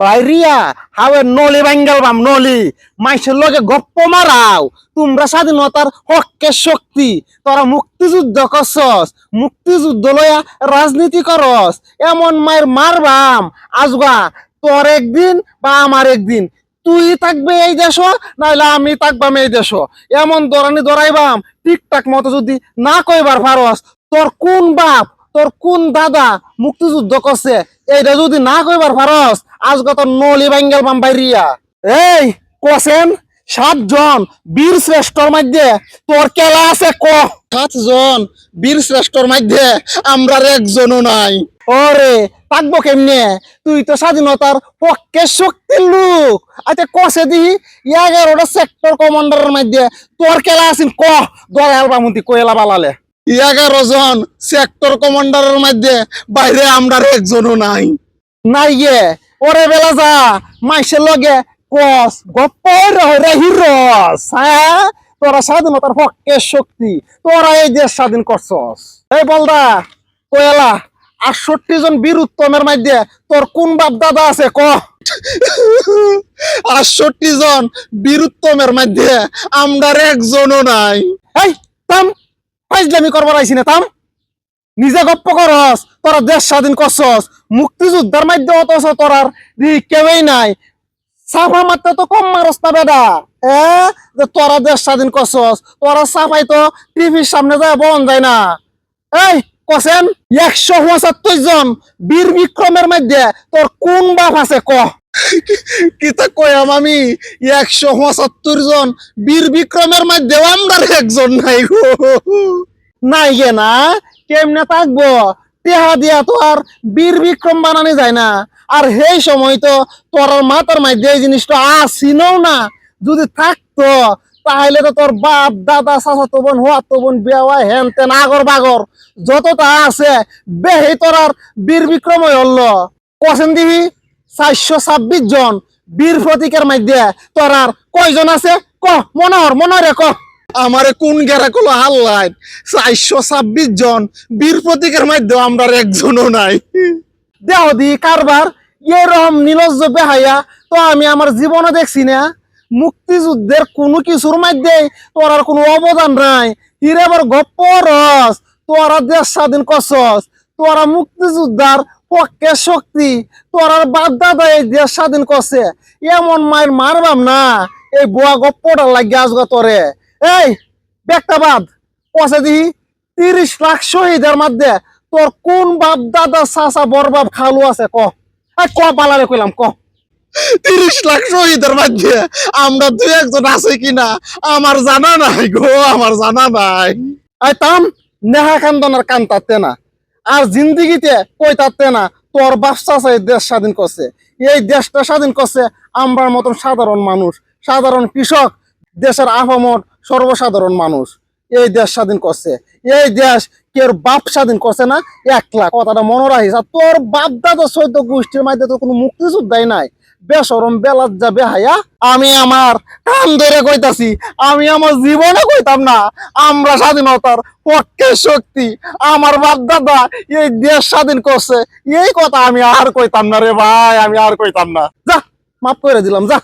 Pyorrhea away নলি বাঙ্গাল বাম নলি। মাইসের লগে গপ্প মারাও। তোমরা স্বাধীনতার হকের শক্তি। তোরা মুক্তিযুদ্ধ করছস। মুক্তিযুদ্ধ লয়া রাজনীতি করস। এমন মায়ের মারবাম আজগা, তোর একদিন বা আমার একদিন। তুই থাকবে এই দেশ নাহলে আমি থাকবাম এই দেশ। এমন দরানি দরাইবাম ঠিকঠাক মতো যদি না কইবার পারস, তোর কোন বাপ? তোর কোন দাদা মুক্তিযুদ্ধ করছে? এইটা যদি না কইবার পারস আজকে তোর নলি বাঙ্গাল বাম বাইরিয়া এই কোসেন সাতজন বীর শ্রেষ্ঠর মধ্যে তোর কেলা আছে ক? সাতজন বীর শ্রেষ্ঠর মধ্যে আমরা একজনও নাই। ওরে থাকব কেমনে? তুই তো স্বাধীনতার পক্ষে শক্তির লোক। আচ্ছা কষে দিহি এগারোটা সেক্টর কমান্ডারের মধ্যে তোর কেলা আছিস ক? দয়াল বামন্তি কয়লা বালালে। এগারো জন সেক্টর কমান্ডারের মধ্যে বাইরে আমরা একজনও নাই। নাই গে। ওরে বেলা যা, মাইসের লগে কস, গপ্প রে হিরস হ্যাঁ তোরা স্বাধীনতার পক্ষে শক্তি, তোরা এই দেশ স্বাধীন করছস। এই বলদা কয়লা আটষট্টি জন বীর উত্তমের মধ্যে তোর কোন বাপ দাদা আছে, ক? আটষট্টি জন বীর উত্তমের মধ্যে আমরার একজনও নাই। এই তাম ফাইজলামি করবার আইসি না, তাম। নিজে গপ্প করস, তোরা দেশ স্বাধীন করছস। মুক্তিযুদ্ধের মধ্যে অথচ তোরার কেউই নাই। সাফা মারতে তো কম মারস না বেদা এ, যে তোরা দেশ স্বাধীন করছস, তোরা সাফাই তো টিভির সামনে যায় বন যায় না। এই, কসেন, একশো পঁচাত্তর জন বীর বিক্রমের মধ্যে তোর কোন বাপ আছে ক? কিতা কয়াম আমি? একশো পঁচাত্তর জন বীর বিক্রমের মধ্যে আমরা একজন নাই গো। নাই গে না? কেমনে থাকব? টেহা দিয়া তো আর বীর বিক্রম বানানি যায় না। আর সেই সময় তো তোর মাথার মধ্যে এই জিনিসটা আসিনও না। যদি থাকতো, তাহলে তো তোর বাপ, দাদা, চাচাতো বোন, হুয়াতো বোন বিয়া হেন তেন, আগর বাগর, যতটা আছে বেহি তোর আর বীর বিক্রম হল। কছেন দিবি? চারশো ছাব্বিশ জন বীর প্রতীকের মধ্যে তোর আর কয়জন আছে? ক মনোহর মনোহরে ক। আমারে কোন গেরা কলো হাল্লাই? চারশো ছাব্বিশ জন বীর প্রতীকের মধ্যে আমরা একজনও নাই। দেহ দি কারবার এরকম নিলজ্জ বেহাইয়া তো আমি আমার জীবনে দেখছি না। মুক্তিযুদ্ধের কোনো কিছুর মধ্যে তোর আর কোনো অবদান নাই। হিরে আবার গপ্প রস তোরা দেশ স্বাধীন করছস তোরা মুক্তিযোদ্ধার পক্ষে শক্তি। তোরার বাপ দাদা এই দেশ স্বাধীন করছে। এমন মায়ের মারবাম না। এই বুয়া গপ্পটা লাগিয়ে আসগা তোরে। এই বেক্তাবাদ কষে দিহি। তিরিশ লাখ শহীদের মধ্যে তোর কোন বাপ দাদা চাচা বর বাপ খালু আছে? ক। ক পালারে কইলাম ক। তিরিশ লাখ শহীদের মধ্যে আমরা দুই একজন আছে কিনা? আমার জানা নাই গো আমার জানা নাই। আই তাম নেহা কান্দনার কান তাতে না। আর জিন্দিগিতে কই তাতে না, তোর বাচ্চা চাই দেশ স্বাধীন করছে। এই দেশটা স্বাধীন করছে আমরার মতন সাধারণ মানুষ, সাধারণ কৃষক, দেশের আহমদ সর্বসাধারণ মানুষ। এই দেশ স্বাধীন করছে। এই দেশ কেউ বাপ স্বাধীন করছে না একলা কথাটা মনে রাখিস, আর তোর বাপ দাদা চৈদ্দ গোষ্ঠীর মধ্যে তো কোনো মুক্তিযোদ্ধাই নাই। বেসরম বেলাত যাবে হায়া, আমি আমার কান ধরে কইতাছি, আমি আমার জীবনে কইতাম না, আমরা স্বাধীনতার পক্ষে শক্তি। আমার বাপ দাদা এই দেশ স্বাধীন করছে, এই কথা আমি আর কইতাম না রে ভাই, আমি আর কইতাম না। যা, মাফ করে দিলাম, যা।